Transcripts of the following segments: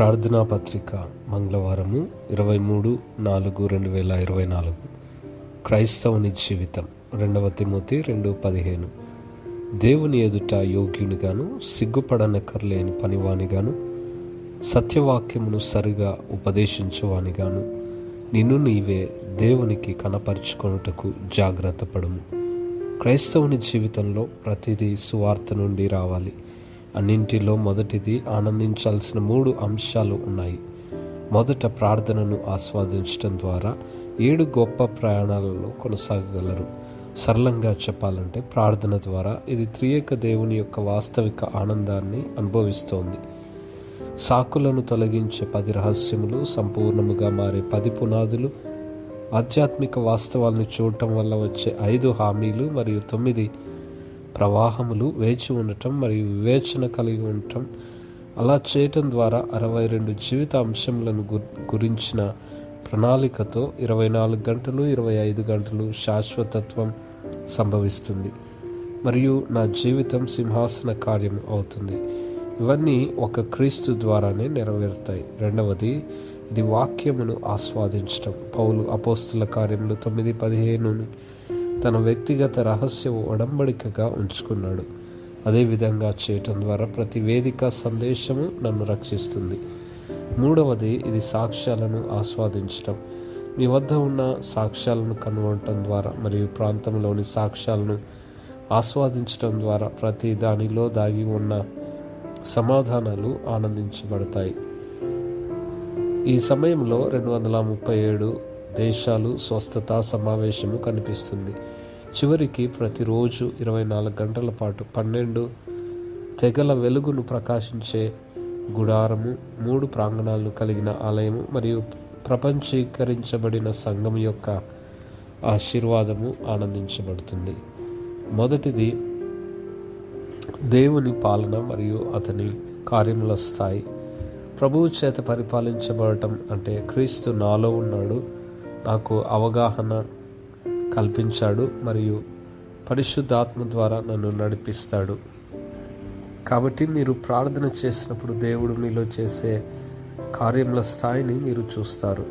ప్రార్థనా పత్రిక మంగళవారము ఇరవై మూడు నాలుగు రెండు వేల ఇరవై నాలుగు. క్రైస్తవుని జీవితం రెండవ తిమోతి రెండు పదిహేను. దేవుని ఎదుట యోగ్యునిగాను సిగ్గుపడనక్కర్లేని పనివానిగాను సత్యవాక్యమును సరిగా ఉపదేశించువానిగాను నిన్ను నీవే దేవునికి కనపరుచుకొనుటకు జాగ్రత్త పడము క్రైస్తవుని జీవితంలో ప్రతిదీ సువార్త నుండి రావాలి. అన్నింటిలో మొదటిది ఆనందించాల్సిన మూడు అంశాలు ఉన్నాయి. మొదట ప్రార్థనను ఆస్వాదించడం ద్వారా ఏడు గొప్ప ప్రయాణాలలో కొనసాగగలరు. సరళంగా చెప్పాలంటే ప్రార్థన ద్వారా ఇది త్రియేక దేవుని యొక్క వాస్తవిక ఆనందాన్ని అనుభవిస్తోంది. సాకులను తొలగించే పది రహస్యములు సంపూర్ణముగా మారే పది పునాదులు ఆధ్యాత్మిక వాస్తవాలను చూడటం వల్ల వచ్చే ఐదు హామీలు మరియు తొమ్మిది ప్రవాహములు వేచి ఉండటం మరియు వివేచన కలిగి ఉండటం అలా చేయటం ద్వారా అరవై రెండు జీవిత అంశములను గురించిన ప్రణాళికతో ఇరవై నాలుగు గంటలు ఇరవై ఐదు గంటలు శాశ్వతత్వం సంభవిస్తుంది. మరియు నా జీవితం సింహాసన కార్యం అవుతుంది. ఇవన్నీ ఒక క్రీస్తు ద్వారానే నెరవేరుతాయి. రెండవది ఇది వాక్యమును ఆస్వాదించటం. పౌలు అపోస్తుల కార్యములు తొమ్మిది పదిహేనుని తన వ్యక్తిగత రహస్య ఒడంబడికగా ఉంచుకున్నాడు. అదేవిధంగా చేయటం ద్వారా ప్రతి వేదిక సందేశము నన్ను రక్షిస్తుంది. మూడవది ఇది సాక్ష్యాలను ఆస్వాదించటం. మీ వద్ద ఉన్న సాక్ష్యాలను కనుగొనటం ద్వారా మరియు ప్రాంతంలోని సాక్ష్యాలను ఆస్వాదించటం ద్వారా ప్రతి దానిలో దాగి ఉన్న సమాధానాలు ఆనందించబడతాయి. ఈ సమయంలో రెండు వందల ముప్పై ఏడు దేశాలు స్వస్థత సమావేశము కనిపిస్తుంది. చివరికి ప్రతిరోజు ఇరవై నాలుగు గంటల పాటు పన్నెండు తెగల వెలుగును ప్రకాశించే గుడారము మూడు ప్రాంగణాలను కలిగిన ఆలయము మరియు ప్రపంచీకరించబడిన సంఘం యొక్క ఆశీర్వాదము ఆనందించబడుతుంది. మొదటిది దేవుని పాలన మరియు అతని కార్యముల స్థాయి. ప్రభువు చేత పరిపాలించబడటం అంటే క్రీస్తు నాలో ఉన్నాడు. నాకు అవగాహన కల్పించాడు మరియు పరిశుద్ధాత్మ ద్వారా నన్ను నడిపిస్తాడు. కాబట్టి మీరు ప్రార్థన చేసినప్పుడు దేవుడు మీలో చేసే కార్యముల స్థాయిని మీరు చూస్తారు.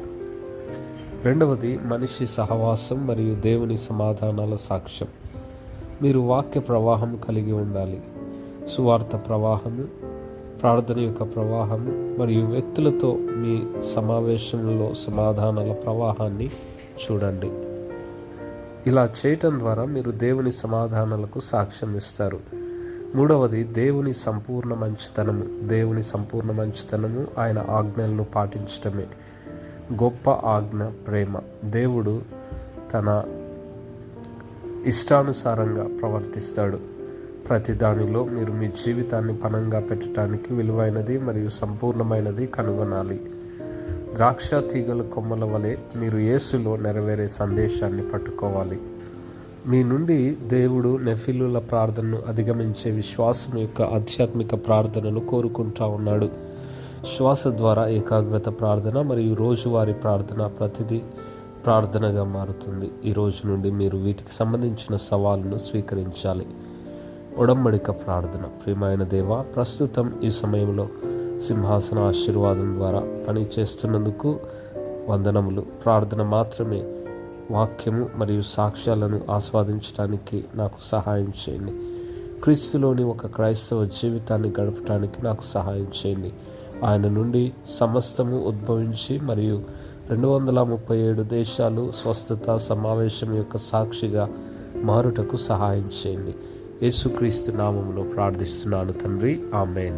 రెండవది మనిషి సహవాసం మరియు దేవుని సమాధానాల సాక్ష్యం. మీరు వాక్య ప్రవాహం కలిగి ఉండాలి. సువార్త ప్రవాహము ప్రార్థన యొక్క ప్రవాహము మరియు వ్యక్తులతో మీ సమావేశంలో సమాధానాల ప్రవాహాన్ని చూడండి. ఇలా చేయటం ద్వారా మీరు దేవుని సమాధానాలకు సాక్ష్యం ఇస్తారు. మూడవది దేవుని సంపూర్ణ మంచితనము. దేవుని సంపూర్ణ మంచితనము ఆయన ఆజ్ఞలను పాటించటమే. గొప్ప ఆజ్ఞ ప్రేమ. దేవుడు తన ఇష్టానుసారంగా ప్రవర్తిస్తాడు. ప్రతి దానిలో మీరు మీ జీవితాన్ని పణంగా పెట్టడానికి విలువైనది మరియు సంపూర్ణమైనది కనుగొనాలి. ద్రాక్ష తీగల కొమ్మల వలె మీరు యేసులో నెరవేరే సందేశాన్ని పట్టుకోవాలి. మీ నుండి దేవుడు నెఫిలుల ప్రార్థనను అధిగమించే విశ్వాసం యొక్క ఆధ్యాత్మిక ప్రార్థనను కోరుకుంటా ఉన్నాడు. శ్వాస ద్వారా ఏకాగ్రత ప్రార్థన మరియు రోజువారీ ప్రార్థన ప్రతిదీ ప్రార్థనగా మారుతుంది. ఈ రోజు నుండి మీరు వీటికి సంబంధించిన సవాలును స్వీకరించాలి. ఒడంబడిక ప్రార్థన. ప్రియమైన దేవ ప్రస్తుతం ఈ సమయంలో సింహాసన ఆశీర్వాదం ద్వారా పని చేస్తున్నందుకు వందనములు. ప్రార్థన మాత్రమే వాక్యము మరియు సాక్ష్యాలను ఆస్వాదించడానికి నాకు సహాయం చేయండి. క్రీస్తులోని ఒక క్రైస్తవ జీవితాన్ని గడపడానికి నాకు సహాయం చేయండి. ఆయన నుండి సమస్తము ఉద్భవించి మరియు రెండు వందల ముప్పై ఏడు దేశాలు స్వస్థత సమావేశం యొక్క సాక్షిగా మారుటకు సహాయం చేయండి. యేసుక్రీస్తు నామంలో ప్రార్థిస్తున్నాను తండ్రి. ఆమెన్.